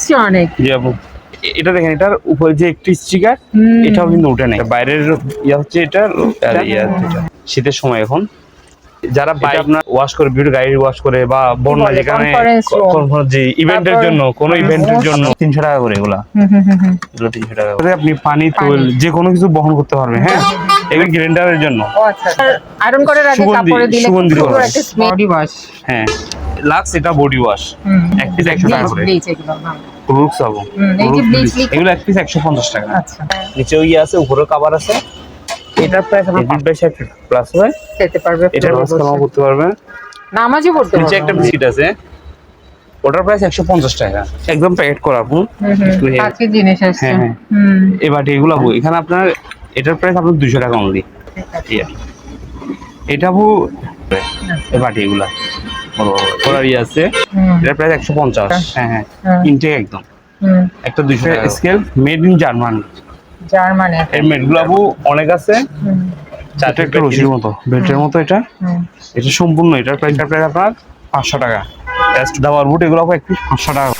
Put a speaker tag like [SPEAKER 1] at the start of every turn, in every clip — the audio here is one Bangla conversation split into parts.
[SPEAKER 1] আসছে অনেক।
[SPEAKER 2] জি আপু এটা দেখেন এটার উপরে যে একটি স্টিকার এটাও কিন্তু উঠে নেই। বাইরের ইয়া হচ্ছে এটা আর ইয়া শীতের সময় এখন। যারা বাইক আপনার ওয়াশ করে বিভিন্ন গাড়ি ওয়াশ করে বা বন্যা? যেখানে যে ইভেন্টের জন্য কোনো ইভেন্টের জন্য। তিনশো টাকা করে এগুলা।
[SPEAKER 1] হুম, হুম, হুম, হুম।
[SPEAKER 2] এগুলো তিনশো টাকা করে। আপনি পানি তৈল যে কোনো কিছু বহন করতে পারবেন হ্যাঁ? এগুলো গ্রাইন্ডারের জন্য।
[SPEAKER 1] ও আচ্ছা। আয়রন করার আগে
[SPEAKER 2] সুগন্ধি-
[SPEAKER 1] কাপড়ে দিলে
[SPEAKER 2] সুগন্ধি
[SPEAKER 1] একটা বডি ওয়াশ
[SPEAKER 2] হ্যাঁ। লাক্স এটা বডি ওয়াশ এক পিস একশো টাকা করে।
[SPEAKER 1] হ্যাঁ।
[SPEAKER 2] সাবুন
[SPEAKER 1] এই যে bleach লিখে-
[SPEAKER 2] এগুলো এক পিস একশো পঞ্চাশ টাকা।
[SPEAKER 1] আচ্ছা।
[SPEAKER 2] নিচেও ইয়ে আছে উপরেও কাবার আছে। এটার প্রাইস আপনার পাঁচ বাই ষাট প্লাস হয়।
[SPEAKER 1] খেতে পারবে
[SPEAKER 2] এটার মাছ কামাও করতে পারবেন
[SPEAKER 1] নামাজও পড়তে
[SPEAKER 2] নিচে একটা
[SPEAKER 1] পারবে
[SPEAKER 2] বিস্কিট আছে। ওটার প্রাইস একশো পঞ্চাশ টাকা। একদম প্যাকেট করা
[SPEAKER 1] কাঁচের জিনিস আসছে।
[SPEAKER 2] হ্যাঁ, হ্যাঁ। বাটি এগুলো আপু এখানে আপনার এটার প্রাইস আপনার দুশো টাকা অনলি
[SPEAKER 1] ঠিক আছে।
[SPEAKER 2] এটা আপু এই বাটি এগুলা। বড় আছে। প্রাইস একশো পঞ্চাশ। হ্যাঁ হ্যাঁ। ইনটেক একদম। একটা দুশো scale made in Germany
[SPEAKER 1] Germany.
[SPEAKER 2] এর মেডগুলো আপু অনেক আছে। চারটা একটা রশির মতো। বেল্টের মতো এটা। এটা সম্পূর্ণ এটার প্রাইস প্রায় আপনার পাঁচশো টাকা। টেস্ট দাবার বুট এগুলো আপু এক পিস পাঁচশো টাকা।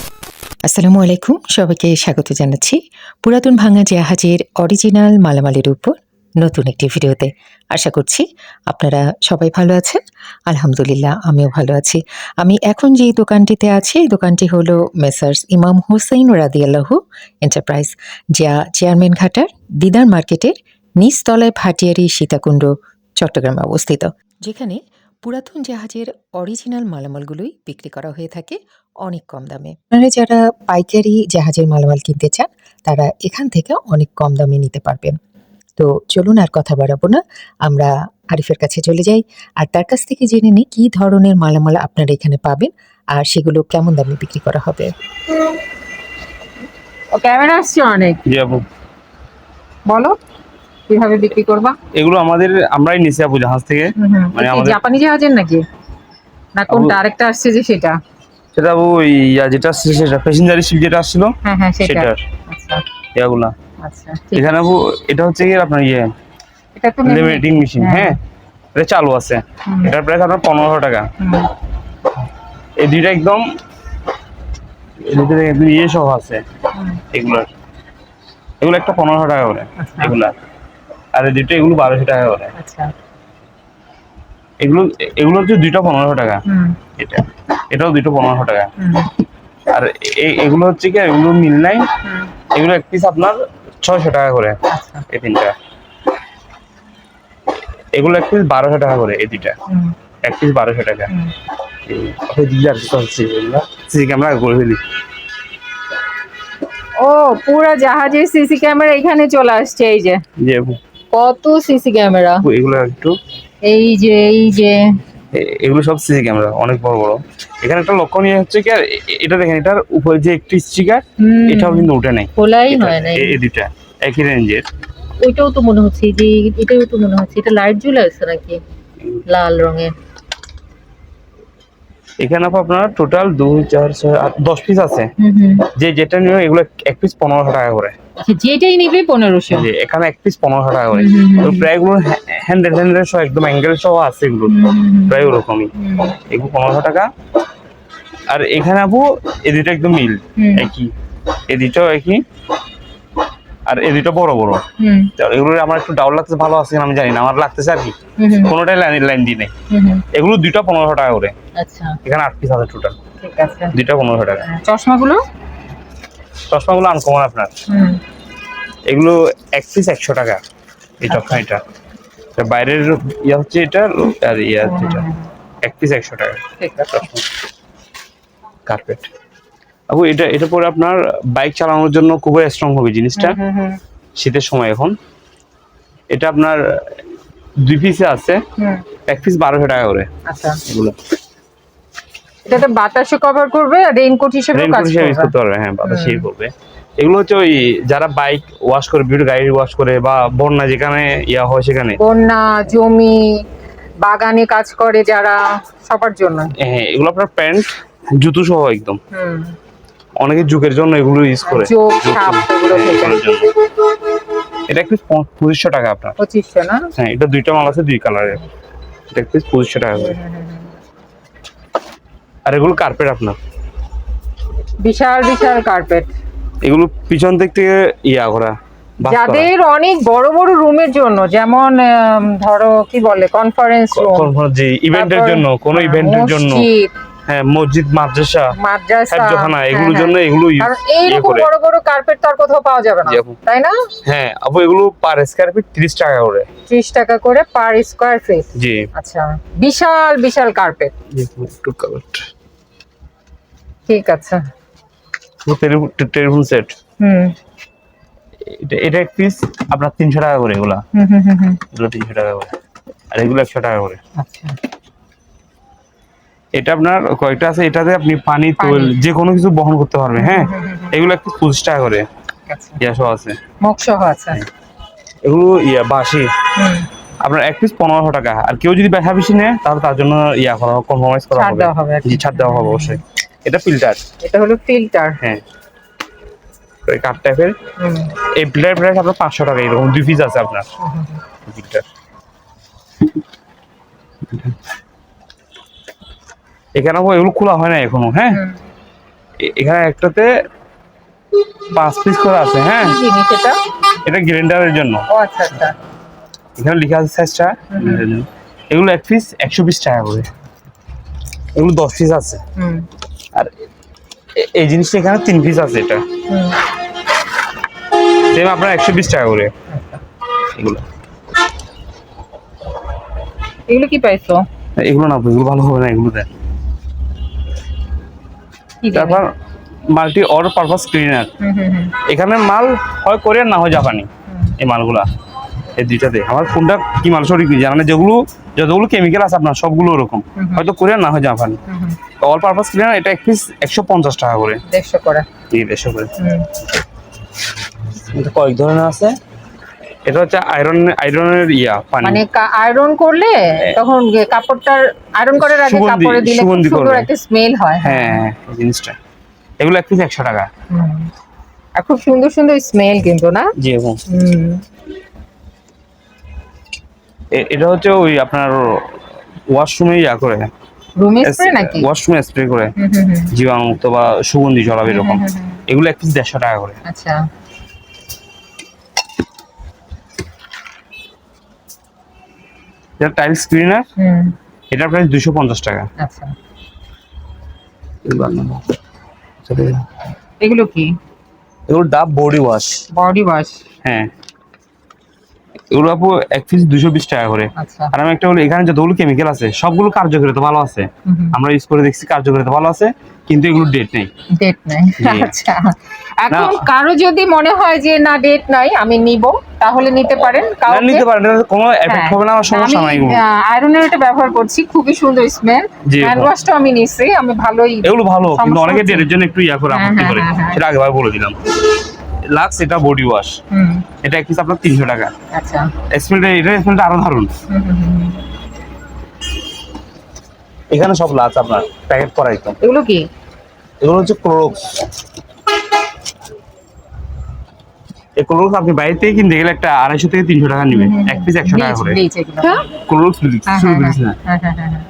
[SPEAKER 3] আসসালামু আলাইকুম। সবাইকে স্বাগত জানাচ্ছি। পুরাতন ভাঙা জাহাজের অরিজিনাল মালামালের উপর নতুন একটি ভিডিওতে। আশা করছি আপনারা সবাই ভালো আছেন। আলহামদুলিল্লাহ, আমিও ভালো আছি। আমি এখন যেই দোকানটিতে আছি, এই দোকানটি হলো মেসার্স ইমাম হুসাইন রাদিয়াল্লাহু এন্টারপ্রাইজ, যা চেয়ারম্যান ঘাটার দিদার মার্কেটের নিচতলায় ভাটিয়ারি সীতাকুণ্ড, চট্টগ্রামে অবস্থিত। যেখানে পুরাতন জাহাজের অরিজিনাল মালামালগুলোই বিক্রি করা হয়ে থাকে অনেক কম দামে। আপনারা যারা পাইকারি জাহাজের মালামাল কিনতে চান, তারা এখান থেকে অনেক কম দামে নিতে পারবেন। তো চলুন আর কথা বাড়াবো না। আমরা আরিফের কাছে চলে যাই আর তার কাছ থেকে জেনে নিই কী ধরনের মালামাল আপনারা এখানে পাবেন আর সেগুলো কেমন দামে বিক্রি করা হবে।
[SPEAKER 1] ও ক্যামেরা আসছে অনেক। বলো কীভাবে বিক্রি করবা?
[SPEAKER 2] এগুলো আমাদের আমরাই নিছি আপু জাহাজ থেকে। মানে আমাদের-
[SPEAKER 1] জাপানি জাহাজের নাকি? না কোনটা? আরেকটা আসছে যে সেটা?
[SPEAKER 2] সেটা ওই যেটা আসছে সেটা প্যাসেঞ্জারি শিপ যেটা আসছিল
[SPEAKER 1] হ্যাঁ হ্যাঁ সেটা।
[SPEAKER 2] সেটার।
[SPEAKER 1] আচ্ছা।
[SPEAKER 2] ইয়াগুলা
[SPEAKER 1] আচ্ছা
[SPEAKER 2] এখানে এটা হচ্ছে কি আপনার ইয়ে?
[SPEAKER 1] এটা তো।
[SPEAKER 2] লেমিনেটিং মেশিন
[SPEAKER 1] হ্যাঁ।
[SPEAKER 2] হ্যাঁ? এটা চালু আছে। এটার প্রাইস আপনার পনেরোশো টাকা। এই দুইটা একদম ইয়ে সহ আছে। এগুলোর। এগুলো একটা পনেরোশো টাকা করে
[SPEAKER 1] আচ্ছা।
[SPEAKER 2] এগুলা আর এই দুটো এগুলো বারোশো টাকা করে।
[SPEAKER 1] আচ্ছা।
[SPEAKER 2] এগুলো এগুলো হচ্ছে দুইটা পনেরোশো টাকা। এটা এটাও দুইটা পনেরোশো টাকা। আর এগুলো হচ্ছে কি এগুলো মিল নাই। এগুলো এক পিস আপনার ছয়শো টাকা করে
[SPEAKER 1] আচ্ছা।
[SPEAKER 2] এই তিনটা। এগুলো এক পিস বারোশো টাকা করে এই দুইটা। এক পিস বারোশো টাকা। সিসি ক্যামেরা করে ফেলি।
[SPEAKER 1] ও পুরো জাহাজের সিসি ক্যামেরা এখানে চলে আসছে এই যে। কত সিসি ক্যামেরা।
[SPEAKER 2] এগুলো একটু
[SPEAKER 1] এই যে এই যে।
[SPEAKER 2] এগুলো সব সিসি ক্যামেরা অনেক বড় বড়। এখানে একটা লক্ষ্য নিয়ে হচ্ছে কি আর এটা দেখেন এটার উপরে যে একটি স্টিকার এটাও কিন্তু উঠে নাই।
[SPEAKER 1] খোলাই
[SPEAKER 2] এটা-
[SPEAKER 1] হয় না
[SPEAKER 2] এই দুটা একই রেঞ্জের।
[SPEAKER 1] ওইটাও তো মনে হচ্ছে যে এটাও তো মনে হচ্ছে এটা লাইট জ্বলে আছে নাকি? লাল রঙের।
[SPEAKER 2] এখানে আপু আপনার টোটাল দুই চার ছয় আট দশ পিস আছে। যে যেটা নিয়ে এগুলো এক পিস পনেরোশো টাকা করে।
[SPEAKER 1] আচ্ছা যেটাই নিবে পনেরোশো।
[SPEAKER 2] এখানে এক পিস পনেরোশো টাকা করে। প্রায় এগুলো হ্যান্ডেল হ্যান্ডেল সহ একদম অ্যাঙ্গেল সহ আছে এগুলো। প্রায় ওরকমই। এগুলো পনেরোশো টাকা। আর এখানে আপু এই দুটো একদম মিল। একই। এই দুটো একই। আর এই দুটো বড় বড়।
[SPEAKER 1] হুম।
[SPEAKER 2] এগুলো আমার একটু ডাউট লাগতেছে ভালো আছে আমি জানি না আমার লাগতেছে আর কি। কোনোটাই লাইন লাইন দিই নেই। এগুলো দুইটা পনেরোশো টাকা করে।
[SPEAKER 1] আচ্ছা।
[SPEAKER 2] এখানে আট পিস আছে টোটাল দুইটা পনেরোশো টাকা।
[SPEAKER 1] হ্যাঁ, চশমাগুলো?
[SPEAKER 2] চশমাগুলো আনকমন আপনার। এগুলো এক পিস একশো টাকা এই চশমা এটা। বাইরের ইয়ে হচ্ছে এটা আর ইয়ে হচ্ছে এটা। এক পিস একশো টাকা। কার্পেট আপু এটা এটা পরে আপনার বাইক চালানোর জন্য খুবই স্ট্রং হবে জিনিসটা। শীতের সময় এখন। এটা আপনার দুই পিসে আছে। এক পিস বারোশো টাকা করে।
[SPEAKER 1] আচ্ছা।
[SPEAKER 2] এগুলো।
[SPEAKER 1] এটাতে বাতাসও কভার করবে রেইনকোট হিসেবে কাজ করবে।
[SPEAKER 2] হ্যাঁ বাতাসেই করবে। এগুলো হচ্ছে ওই যারা বাইক ওয়াশ করে বিভিন্ন গাড়ি ওয়াশ করে বা বন্যা যেখানে ইয়া হয় সেখানে।
[SPEAKER 1] বন্যা জমি বাগানে কাজ করে যারা সবার জন্য।
[SPEAKER 2] হ্যাঁ এগুলো আপনার প্যান্ট জুতো সহ একদম।
[SPEAKER 1] হুম।
[SPEAKER 2] অনেকে যুগের জন্য এগুলো ইউজ করে। হ্যাঁ। এটা একটু পঁচিশশো টাকা আপনার।
[SPEAKER 1] পঁচিশশো না?
[SPEAKER 2] হ্যাঁ এটা দুইটা মাল আছে দুই কালারের এটা একটু পঁচিশশো টাকা করে। আর এগুলো কার্পেট আপনার?
[SPEAKER 1] বিশাল বিশাল কার্পেট
[SPEAKER 2] এগুলো পিছন দিক থেকে ইয়া করা
[SPEAKER 1] যাদের অনেক বড় বড় রুমের জন্য যেমন ধরো কি বলে কনফারেন্স রুম
[SPEAKER 2] জি ইভেন্টের জন্য কোন ইভেন্টের জন্য। হ্যাঁ মসজিদ মাদ্রাসা
[SPEAKER 1] মাদ্রাসা
[SPEAKER 2] এগুলোর। জন্য এগুলো
[SPEAKER 1] কারণ এইরকম
[SPEAKER 2] করে।
[SPEAKER 1] বড় বড় কার্পেট তো আর কোথাও পাওয়া যাবে না তাই না?
[SPEAKER 2] হ্যাঁ আপু এগুলো পার স্কয়ার ফিট তিরিশ টাকা করে।
[SPEAKER 1] ত্রিশ টাকা করে পার স্কোয়ার ফিট
[SPEAKER 2] জি।
[SPEAKER 1] আচ্ছা বিশাল বিশাল কার্পেট
[SPEAKER 2] জি একটু কাভার্ড
[SPEAKER 1] ঠিক আছে।
[SPEAKER 2] টেলিফোন সেট
[SPEAKER 1] হুম।
[SPEAKER 2] এটা এটা এক পিস আপনার তিনশো টাকা করে এগুলা।
[SPEAKER 1] হুম হুম হুম, হুম।
[SPEAKER 2] এগুলো তিনশো টাকা করে। আর এগুলো একশো টাকা করে।
[SPEAKER 1] আচ্ছা।
[SPEAKER 2] এটা আপনার কয়েকটা আছে এটাতে আপনি পানি। তৈল যে কোনো কিছু বহন করতে পারবে হ্যাঁ? এগুলো একটু পঁচিশ টাকা করে।
[SPEAKER 1] ঠিক আছে।
[SPEAKER 2] ইয়া সহ আছে।
[SPEAKER 1] আছে।
[SPEAKER 2] এগুলো ইয়া বাসি আপনার এক পিস পনেরোশো টাকা। আর কেউ যদি বেশা বেশি নেয় তাহলে তার জন্য ইয়া করা হবে কম্প্রোমাইজ করা হবে।
[SPEAKER 1] দেওয়া হবে
[SPEAKER 2] জি ছাড় দেওয়া হবে অবশ্যই। এটা ফিল্টার
[SPEAKER 1] এটা হলো ফিল্টার
[SPEAKER 2] হ্যাঁ। কাঠ টাইপের এই ফিল্টার প্রাইস আপনার পাঁচশো টাকা এরকম দুই পিস আছে আপনার। ফিল্টার এখানে এগুলো খোলা হয় না এখনও হ্যাঁ? এখানে একটাতে পাঁচ পিস করে আছে হ্যাঁ?
[SPEAKER 1] এটা?
[SPEAKER 2] গ্রাইন্ডারের জন্য।
[SPEAKER 1] আচ্ছা আচ্ছা।
[SPEAKER 2] এখানে লেখা আছে সাইজটা এগুলো এক পিস একশো বিশ টাকা করে। এগুলো দশ পিস আছে। আর এই জিনিসটা এখানে তিন পিস আছে এটা। সেম আপনার একশো বিশ টাকা করে। এগুলো।
[SPEAKER 1] এগুলো কি পাইছো
[SPEAKER 2] এগুলো না এগুলো ভালো হবে না এগুলো দেন? তারপর মাল্টি অর পারপাস ক্লিনার এখানে মাল হয় কোরিয়ান না হয় জাপানি এই মালগুলা। এই দুইটাতে আমার কোনটা কি মাল সঠিক জানা না যেগুলো যতগুলো কেমিক্যাল আছে আপনার সবগুলো ওরকম। হয়তো কোরিয়ান না হয় জাপানি। অল পারপাস ক্লিনার এটা এক পিস একশো পঞ্চাশ টাকা করে।
[SPEAKER 1] দেড়শো করে।
[SPEAKER 2] দেড়শো করে। এটা কয়েক ধরনের আছে। এটা হচ্ছে আয়রন আয়রনের ইয়া পানি।
[SPEAKER 1] মানে আয়রন করলে তখন কাপড়টার আয়রন করার আগে কাপড়ে দিলে খুব সুন্দর একটা স্মেল হয়
[SPEAKER 2] হ্যাঁ। হ্যাঁ, জিনিসটা। এগুলো এক পিস একশো টাকা।
[SPEAKER 1] আর খুব সুন্দর সুন্দর স্মেল কিন্তু না?
[SPEAKER 2] জি এবং
[SPEAKER 1] হুম।
[SPEAKER 2] এটা হচ্ছে ওই আপনার ওয়াশরুমে ইয়া করে।
[SPEAKER 1] রুম স্প্রে নাকি?
[SPEAKER 2] ওয়াশরুমে স্প্রে করে।
[SPEAKER 1] জীবাণু হুম।
[SPEAKER 2] বা সুগন্ধি ছড়াবে এরকম। এগুলো এক পিস দেড়শো টাকা করে।
[SPEAKER 1] আচ্ছা।
[SPEAKER 2] এটা টাইলস ক্লিনার
[SPEAKER 1] হুম।
[SPEAKER 2] এটার প্রাইস দুশো পঞ্চাশ টাকা।
[SPEAKER 1] আচ্ছা। এগুলো কি?
[SPEAKER 2] এগুলো ডাব বডি ওয়াশ
[SPEAKER 1] বডি ওয়াশ
[SPEAKER 2] হ্যাঁ। এগুলো আপু এক পিস দুশো বিশ টাকা করে।
[SPEAKER 1] আচ্ছা।
[SPEAKER 2] আর আমি একটা বলি এখানে যতগুলো কেমিক্যাল আছে সবগুলো কার্যকারিতা ভালো আছে। আমরা ইউজ করে দেখছি কার্যকারিতা ভালো আছে। কিন্তু এগুলো ডেট নেই।
[SPEAKER 1] ডেট নাই। আচ্ছা। এখন কারও যদি মনে হয় যে না ডেট নাই আমি নিব তাহলে নিতে পারেন কাউকে।
[SPEAKER 2] নিতে পারেন কোনো এফেক্ট
[SPEAKER 1] হ্যাঁ।
[SPEAKER 2] হবে না আমার সমস্যা নাই
[SPEAKER 1] আয়রনের এটা ব্যবহার করছি খুবই সুন্দর স্মেল হ্যান্ড ওয়াশটা আমি নিছি আমি ভালোই
[SPEAKER 2] এগুলো ভালো কিন্তু অনেকে ডেটের জন্য একটু ইয়া করে
[SPEAKER 1] হ্যাঁ,
[SPEAKER 2] আপত্তি
[SPEAKER 1] হ্যাঁ,
[SPEAKER 2] করে। সেটা আগেবার বলে দিলাম। লাক্স এটা বডি ওয়াশ
[SPEAKER 1] হুম।
[SPEAKER 2] এটা এক পিস আপনার তিনশো টাকা।
[SPEAKER 1] আচ্ছা।
[SPEAKER 2] স্মেলটা এটা স্মেলটা আরও দারুণ।
[SPEAKER 1] হুম।
[SPEAKER 2] এখানে সব লাক্স আপনার প্যাকেট করা একদম
[SPEAKER 1] এগুলো কি?
[SPEAKER 2] এগুলো হচ্ছে ক্লোরক্স এই ক্লোরক্স আপনি বাইরে থেকে কিনতে গেলে একটা আড়াইশো থেকে তিনশো টাকা নেবে এক পিস একশো টাকা করে। ক্লোরক্স ব্লিচ
[SPEAKER 1] হ্যাঁ, হ্যাঁ,
[SPEAKER 2] না
[SPEAKER 1] হ্যাঁ, হ্যাঁ, হ্যাঁ, হ্যাঁ।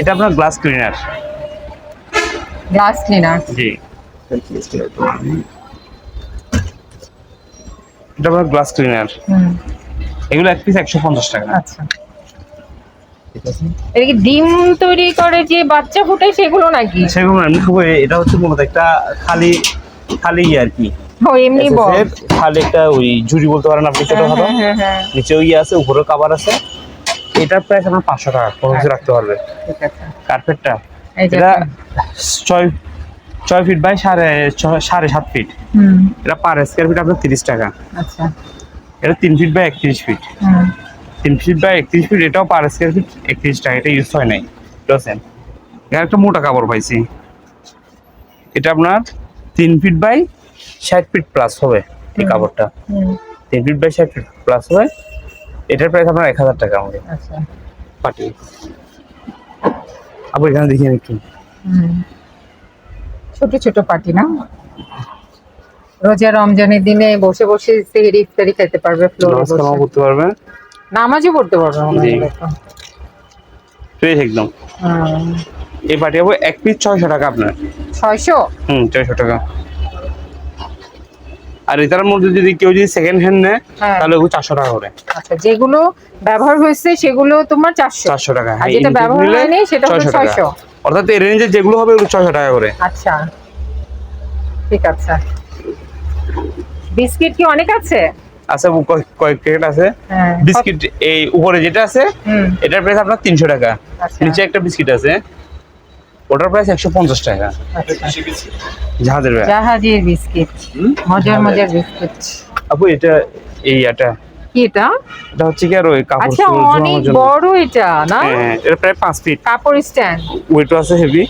[SPEAKER 2] এটা আপনার গ্লাস ক্লিনার
[SPEAKER 1] গ্লাস ক্লিনার
[SPEAKER 2] জি। এটা আপনার গ্লাস ক্লিনার এগুলো এক পিস একশো পঞ্চাশ টাকা।
[SPEAKER 1] আচ্ছা। এটা কি ডিম তৈরি করে যে বাচ্চা ফুটে সেগুলো নাকি?
[SPEAKER 2] না, এমনি খুবই এটা হচ্ছে মূলত একটা খালি খালি ইয়ে আর কি।
[SPEAKER 1] এমনি
[SPEAKER 2] খালি একটা ওই ঝুড়ি বলতে পারেন আপনি ছোট
[SPEAKER 1] হ্যাঁ,
[SPEAKER 2] খাটো
[SPEAKER 1] হ্যাঁ, হ্যাঁ, হ্যাঁ।
[SPEAKER 2] নিচেও ইয়ে আছে উপরেও কাবার আছে। এটার প্রাইস আপনার পাঁচশো টাকা কোনো কিছু রাখতে পারবে। কার্পেটটা এটা ছয় ছয় ফিট বাই সাড়ে সাড়ে সাত ফিট
[SPEAKER 1] হুম।
[SPEAKER 2] এটা পার স্কোয়ার ফিট আপনার তিরিশ টাকা।
[SPEAKER 1] আচ্ছা।
[SPEAKER 2] এটা তিন ফিট বাই একত্রিশ ফিট তিন ফিট বাই একত্রিশ ফিট এটাও পার স্কোয়ার ফিট একত্রিশ টাকা এটা ইউজ হয় নাই। বুঝছেন এখানে একটা মোটা কাপড় পাইছি। এটা আপনার তিন ফিট বাই ষাট ফিট প্লাস হবে এই কাপড়টা। তিন ফিট বাই ষাট ফিট প্লাস হবে। এটার প্রাইস আপনার এক হাজার টাকা আমাদের।
[SPEAKER 1] আচ্ছা।
[SPEAKER 2] পাটি আবার এখানে দেখি আমি একটু।
[SPEAKER 1] ছোট ছোট পার্টি না? রোজা রমজানের দিনে বসে বসে সেহরি ইফতারি খেতে পারবে ফ্লোরে বসে।
[SPEAKER 2] করতে পারবেন
[SPEAKER 1] নামাজও পড়তে পারবে
[SPEAKER 2] জি। ফ্রেশ একদম। এই বাটি আপু এক পিস ছয়শো টাকা আপনার।
[SPEAKER 1] ছয়শো?
[SPEAKER 2] হুম ছয়শো টাকা। আর এটার মধ্যে যদি কেউ যদি সেকেন্ড হ্যান্ড নেয়
[SPEAKER 1] হ্যাঁ।
[SPEAKER 2] তাহলে ওগুলো চারশো টাকা করে।
[SPEAKER 1] আচ্ছা যেগুলো ব্যবহার হয়েছে সেগুলো তোমার চারশো।
[SPEAKER 2] চারশো টাকা
[SPEAKER 1] আর
[SPEAKER 2] হ্যাঁ,
[SPEAKER 1] যেটা ব্যবহার হয়নি সেটা
[SPEAKER 2] 600
[SPEAKER 1] ছয়শো
[SPEAKER 2] অর্থাৎ এই রেঞ্জে যেগুলো হবে ওগুলো ছয়শো টাকা করে।
[SPEAKER 1] আচ্ছা। ঠিক আছে। বিস্কিট কি অনেক আছে?
[SPEAKER 2] আছে কয়েক- প্যাকেট আছে?
[SPEAKER 1] হ্যাঁ।
[SPEAKER 2] বিস্কিট এই উপরে যেটা আছে এটার প্রাইস আপনার তিনশো টাকা।
[SPEAKER 1] আচ্ছা।
[SPEAKER 2] নিচে একটা বিস্কিট আছে। ওটার প্রাইস একশো পঞ্চাশ টাকা।
[SPEAKER 1] আচ্ছা।
[SPEAKER 2] জাহাজের
[SPEAKER 1] জাহাজের বিস্কিট। মজার মজার বিস্কিট।
[SPEAKER 2] আপু এটা এই এটা
[SPEAKER 1] কি এটা?
[SPEAKER 2] এটা হচ্ছে কি আর ওই কাপড়
[SPEAKER 1] আচ্ছা
[SPEAKER 2] চোপড়
[SPEAKER 1] অনেক বড় এটা না?
[SPEAKER 2] হ্যাঁ এটা প্রায় পাঁচ ফিট
[SPEAKER 1] কাপড় স্ট্যান্ড
[SPEAKER 2] ওয়েটও আছে হেভি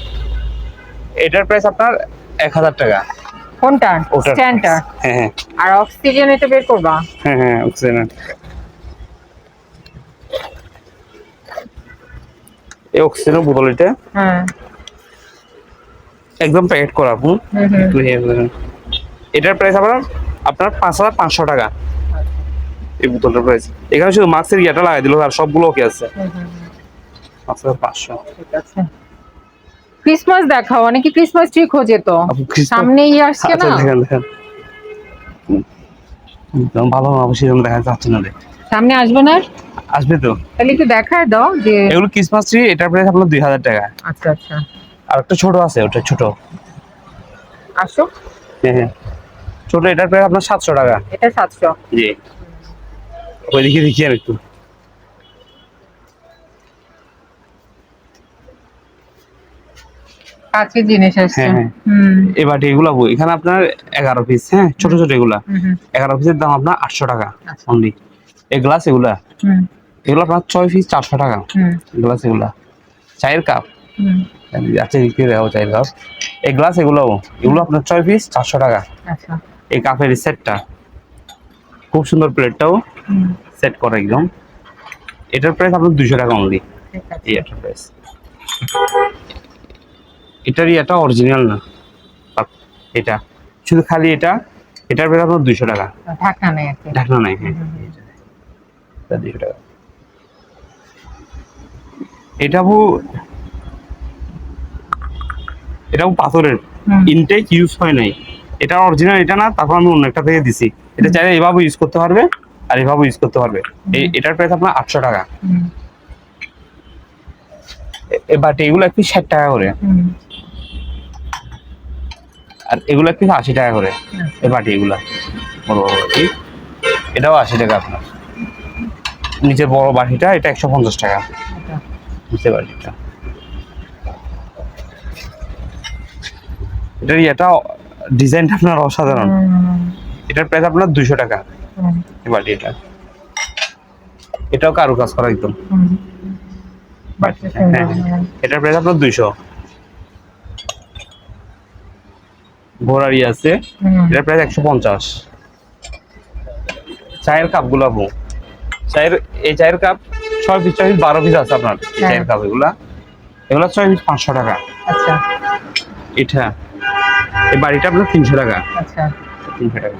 [SPEAKER 2] এটার প্রাইস আপনার এক হাজার টাকা।
[SPEAKER 1] কোনটা স্ট্যান্ডটা
[SPEAKER 2] হ্যাঁ হ্যাঁ।
[SPEAKER 1] আর অক্সিজেন এটা বের করবা?
[SPEAKER 2] হ্যাঁ হ্যাঁ অক্সিজেন। এই অক্সিজেনের বোতল এটা।
[SPEAKER 1] হ্যাঁ।
[SPEAKER 2] একদম প্যাকেট করা আপু। এটার প্রাইস আপনার আপনার পাঁচ হাজার পাঁচশো টাকা। এই বোতলটার প্রাইস এখানে শুধু মাস্কের ইয়েটা লাগাই দিল আর সবগুলো ওকে আছে। পাঁচ হাজার পাঁচশো।
[SPEAKER 1] ঠিক আছে। ক্রিসমাস দেখাও অনেকে ক্রিসমাস ট্রি খোঁজে তো।
[SPEAKER 2] আপু Christmas-
[SPEAKER 1] সামনে ইয়ে আসছে
[SPEAKER 2] আচ্ছা
[SPEAKER 1] না
[SPEAKER 2] দেখেন। দেখেন ভালো অবশ্যই এরকম দেখা যাচ্ছে না
[SPEAKER 1] সামনে আসবে না
[SPEAKER 2] আসবে তো।
[SPEAKER 1] তাহলে একটু দেখায় দাও যে
[SPEAKER 2] এগুলো ক্রিসমাস ট্রি এটার প্রাইস আপনার দুই হাজার টাকা।
[SPEAKER 1] আচ্ছা আচ্ছা।
[SPEAKER 2] আর একটা ছোট আছে ওটা ছোট।
[SPEAKER 1] আসো।
[SPEAKER 2] হ্যাঁ হ্যাঁ। ছোট এটার প্রাইস আপনার সাতশো টাকা।
[SPEAKER 1] এটা সাতশো।
[SPEAKER 2] জি। ওইদিকে দেখি আর একটু।
[SPEAKER 1] কাছের জিনিস আসছে।
[SPEAKER 2] হ্যাঁ, হ্যাঁ।
[SPEAKER 1] হুম।
[SPEAKER 2] এই বাটি বই এখানে আপনার এগারো পিস হ্যাঁ ছোট ছোট এগুলা। এগারো পিসের দাম আপনার আটশো টাকা। অনলি এই গ্লাস এগুলা।
[SPEAKER 1] হুম,
[SPEAKER 2] এগুলো আপনার ছয় পিস চারশো টাকা।
[SPEAKER 1] হুম,
[SPEAKER 2] গ্লাস এগুলা। চায়ের কাপ
[SPEAKER 1] হুম,
[SPEAKER 2] আচ্ছা দিকে দেখো চায়ের কাপ এই গ্লাস এগুলো এগুলো আপনার ছয় পিস চারশো টাকা।
[SPEAKER 1] আচ্ছা।
[SPEAKER 2] এই কাপের সেটটা খুব সুন্দর প্লেটটাও সেট করা একদম। এটার প্রাইস আপনার দুশো টাকা অনলি
[SPEAKER 1] ঠিক আছে।
[SPEAKER 2] এই এটার প্রাইস এটারই এটা অরিজিনাল না। এটা। শুধু খালি এটা এটার প্রাইস আপনার দুশো টাকা।
[SPEAKER 1] ঢাকা নেই
[SPEAKER 2] ঢাকনা নাই হ্যাঁ। দুশো টাকা। এটা বু এটা পাথরের। ইনটেক ইউজ হয় নাই। এটা অরিজিনাল এটা না তারপর আমি অন্য একটা থেকে দিছি। এটা চাইলে এভাবে ইউজ করতে পারবে আর এভাবে ইউজ করতে পারবে। এই এটার প্রাইস আপনার আটশো টাকা। বাট এগুলো একটু ষাট টাকা করে। আর এগুলো কিন্তু আশি টাকা করে।
[SPEAKER 1] আচ্ছা।
[SPEAKER 2] এই বাটি এগুলা বড় বড় বাটি। এটাও আশি টাকা আপনার। নিচের বড় বাটিটা এটা একশো পঞ্চাশ টাকা।
[SPEAKER 1] আচ্ছা।
[SPEAKER 2] নিচের বাটিটা। এটার এটা ডিজাইনটা আপনার অসাধারণ। এটার প্রাইস আপনার দুশো টাকা বাটি এটা এটাও কারু কাজ করা একদম। বাটি হ্যাঁ। হ্যাঁ। এটার প্রাইস আপনার দুইশো। ঘোড়ারি আছে। এটার প্রাইস একশো পঞ্চাশ। চায়ের কাপ গুলাবো। চায়ের এই চায়ের কাপ ছয় পিস ছয় পিস বারো পিস আছে আপনার। এই চায়ের কাপ এগুলা। এগুলা ছয় পিস পাঁচশো টাকা।
[SPEAKER 1] আচ্ছা।
[SPEAKER 2] এটা। এই বাড়িটা আপনার তিনশো টাকা।
[SPEAKER 1] আচ্ছা।
[SPEAKER 2] তিনশো টাকা।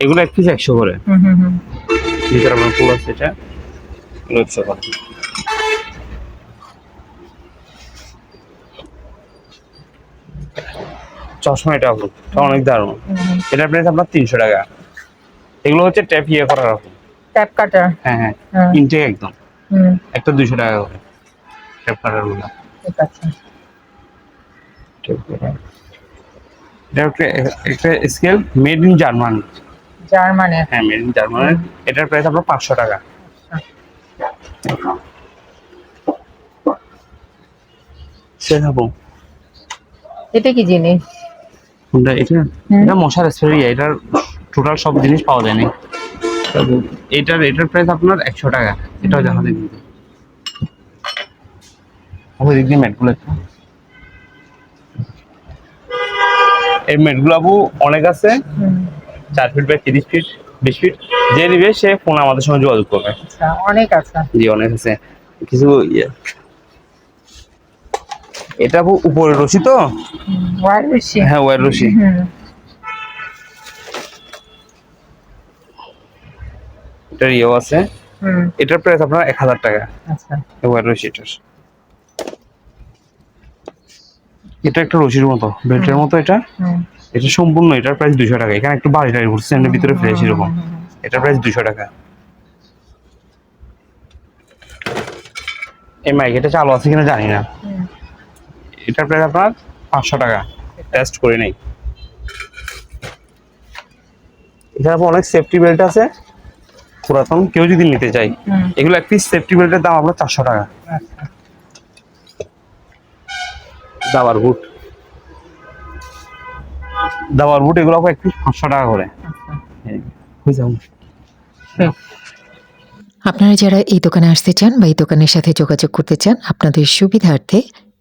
[SPEAKER 2] এগুলো এক পিস একশো করে।
[SPEAKER 1] হুম হুম হুম।
[SPEAKER 2] ভিতরে আপনার ফুল আছে এটা। একশো করে চশমা এটা আপু এটা অনেক দারুণ।
[SPEAKER 1] হুম।
[SPEAKER 2] এটার প্রাইস আপনার তিনশো টাকা। এগুলো হচ্ছে ট্যাপ ইয়ে করার
[SPEAKER 1] ট্যাপ কাটার?
[SPEAKER 2] হ্যাঁ হ্যাঁ।
[SPEAKER 1] হ্যাঁ।
[SPEAKER 2] ইনটেক একদম।
[SPEAKER 1] হুম।
[SPEAKER 2] একটা দুইশো টাকা করে ট্যাপ কাটারগুলো
[SPEAKER 1] ঠিক আছে।
[SPEAKER 2] এটা একটা স্কেল মেড ইন জার্মান।
[SPEAKER 1] জার্মানের?
[SPEAKER 2] হ্যাঁ মেড ইন জার্মানের এটার প্রাইস আপনার পাঁচশো টাকা। যাব
[SPEAKER 1] এটা কি জিনিস?
[SPEAKER 2] কোনটা? এটা? এটা মশার স্প্রে এটার টোটাল সব জিনিস পাওয়া যায় না এটার এটার প্রাইস আপনার একশো টাকা। এটাও জানা যায় আমি দিয়ে ম্যাটগুলো একটু। এই ম্যাটগুলো আপু অনেক আছে। চার ফিট বাই তিরিশ ফিট বিশ ফিট যে নিবে সে ফোন আমাদের সঙ্গে যোগাযোগ করবে।
[SPEAKER 1] আচ্ছা অনেক আছে।
[SPEAKER 2] জি অনেক আছে। কিছু ইয়ে এটা উপরে রশি তো?
[SPEAKER 1] ওয়ার
[SPEAKER 2] হ্যাঁ ওয়ার রশি। এটার ইয়েও আছে। এটার প্রাইস আপনার এক হাজার টাকা।
[SPEAKER 1] আচ্ছা।
[SPEAKER 2] এবার রশি এটার। এটা একটা রশির মতো বেল্টের মতো এটা। এটা সম্পূর্ণ এটার প্রাইস দুশো টাকা। এখানে একটু বাড়ি টাড়ি ঘুরছে এর ভিতরে ফ্রেশ এরকম। এটার প্রাইস দুশো টাকা। এই মাইক এটা চালু আছে কিনা জানি না। এটার প্রাইস আপনার পাঁচশো টাকা। টেস্ট করে নেই। এখানে অনেক সেফটি বেল্ট আছে। পুরাতন কেউ যদি নিতে চাই এগুলো এক পিস সেফটি বেল্টের দাম আপনার চারশো টাকা।
[SPEAKER 1] আচ্ছা।
[SPEAKER 2] দাবার বুট দাবার বুট এগুলো এক পিস পাঁচশো টাকা করে।
[SPEAKER 1] আচ্ছা।
[SPEAKER 2] হয়ে।
[SPEAKER 3] আপনারা যারা এই দোকানে আসতে চান বা এই দোকানের সাথে যোগাযোগ করতে চান আপনাদের সুবিধার্থে